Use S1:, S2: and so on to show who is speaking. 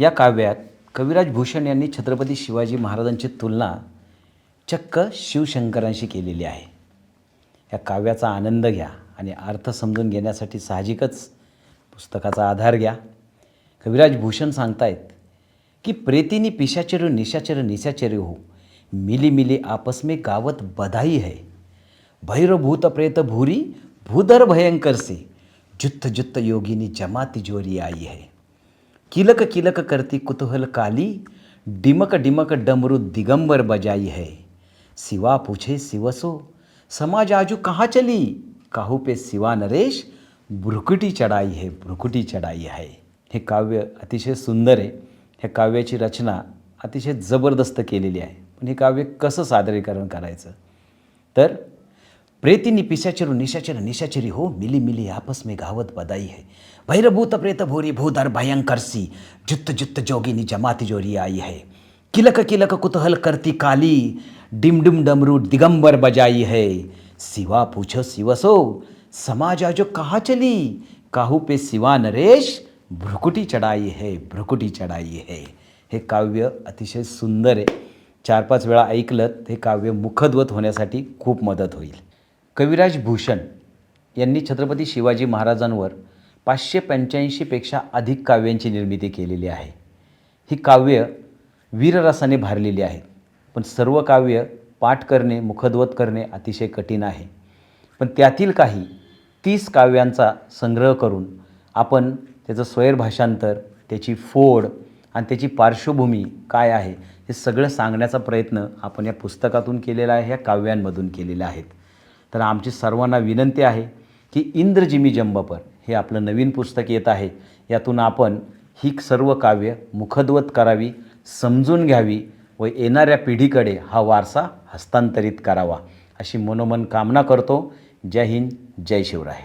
S1: या काव्यात कविराज भूषण यांनी छत्रपती शिवाजी महाराजांची तुलना चक्क शिवशंकरांशी केलेली आहे. या काव्याचा आनंद घ्या आणि अर्थ समजून घेण्यासाठी साहजिकच पुस्तकाचा आधार घ्या. कविराज भूषण सांगतायत की प्रेतिनी पिशाचर निशाचर निशाचर हो मिली मिली आपस में गावत बधाई है. भैरभूत प्रेत भूरी भूधर भयंकर से जुत्त जुत्त योगिनी जमा जोरी आई है. किलक किलक करती कुतूहल काली डिमक डिमक डमरू दिगंबर बजाई है। सिवा पूछे सिवसो समाज आजू कहाँ चली? काहू पे सिवा नरेश भ्रुकुटी चढाई है भ्रुकुटी चढाई है। हे काव्य अतिशय सुंदर आहे ह्या काव्याची रचना अतिशय जबरदस्त केलेली आहे. पण हे काव्य कसं सादरीकरण करायचं? तर प्रेतिनी पिशाचरु निशाचर निशाचरी हो मिली मिली आपस में गावत बदाई है। भैरभूत प्रेत भूरी भूधर भयंकर सी जुत्त जुत्त जोगिनी जमाती जोरी आई है। किलक किलक कुतूहल करती काली डिम डिम डमरू दिगंबर बजाई है। सिवा पूछो सिवसो समाज आजो कहाँ चली? काहू पे सिवा नरेश भ्रुकुटी चढाई है भ्रुकुटी चढाई है। हे काव्य अतिशय सुंदर आहे चार पाच वेळा ऐकलं हे काव्य मुखद्वत होण्यासाठी खूप मदत होईल। कविराज भूषण यांनी छत्रपती शिवाजी महाराजांवर पाचशे पंच्याऐंशीपेक्षा अधिक काव्यांची निर्मिती केलेली आहे. ही काव्य वीररसाने भारलेली आहेत. पण सर्व काव्य पाठ करणे मुखद्वत करणे अतिशय कठीण आहे. पण त्यातील काही तीस काव्यांचा संग्रह करून आपण त्याचं स्वैरभाषांतर त्याची फोड आणि त्याची पार्श्वभूमी काय आहे हे सगळं सांगण्याचा प्रयत्न आपण या पुस्तकातून केलेला आहे ह्या काव्यांमधून केलेल्या आहेत तर आमची सर्वांना विनंती आहे की इंद्रजिमी जंबपर हे आपलं नवीन पुस्तक येत आहे. यातून आपण ही सर्व काव्य मुखद्वत करावी समजून घ्यावी व येणाऱ्या पिढीकडे हा वारसा हस्तांतरित करावा अशी मनोमन कामना करतो. जय हिंद जय शिवराय.